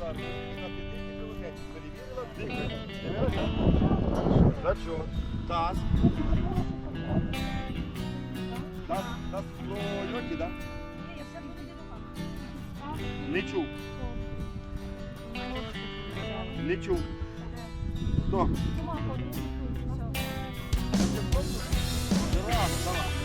Перевірила, на підтримки кровотечі. Перевірила, дихає. Дивилася? Зачок. Таз. Таз, таз про льоті, так? Не чув. Не чув. Хто? Давай, давай.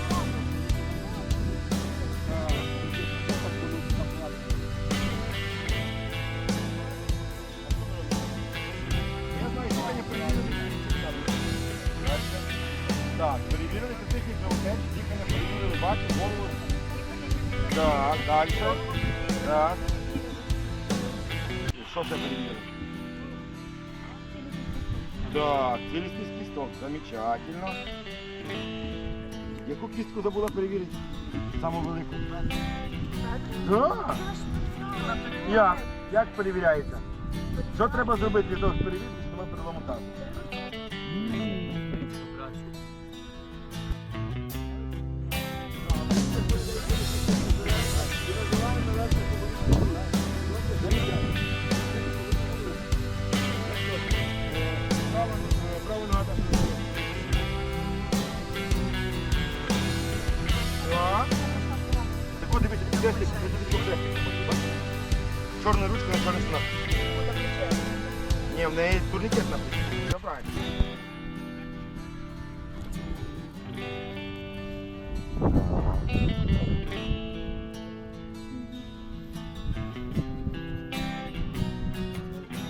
Так, перевірили фізичні кровотеч, дихання перевірили, бачу, голову. Так, далі. Так. Що ще перевірили? Так, цілісність кісток, замечательно. Яку кістку забула перевірити? Саму велику. Так. Як? Як перевіряється? Що треба зробити для того, щоб перевірити, що немає перелому от дивіться, хрестик, я тобі цього хрестик хочу, бачиш? Чорна ручка на чорний штанах. Ні, в неї турнікет написано. Все правильно.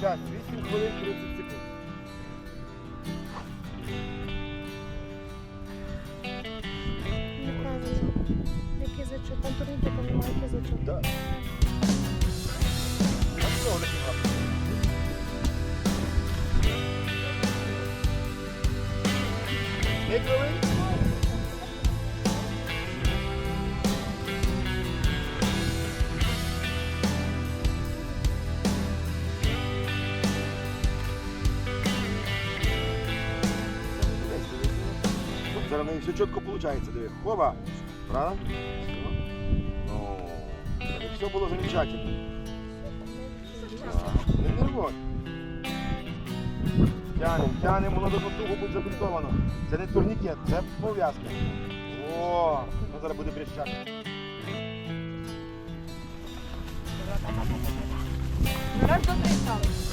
Час 8 хвилин 30 Да. Не коли? Зараз в неї все чітко виходить, диви. Хоба. Правда? Все. Було замечательно. Не нервуй. Тянем, тянем, воно до туго буде забинтовано. Це не турнікет, це пов'язка. О, ну зараз буде брещати. Раз, два, три, стали.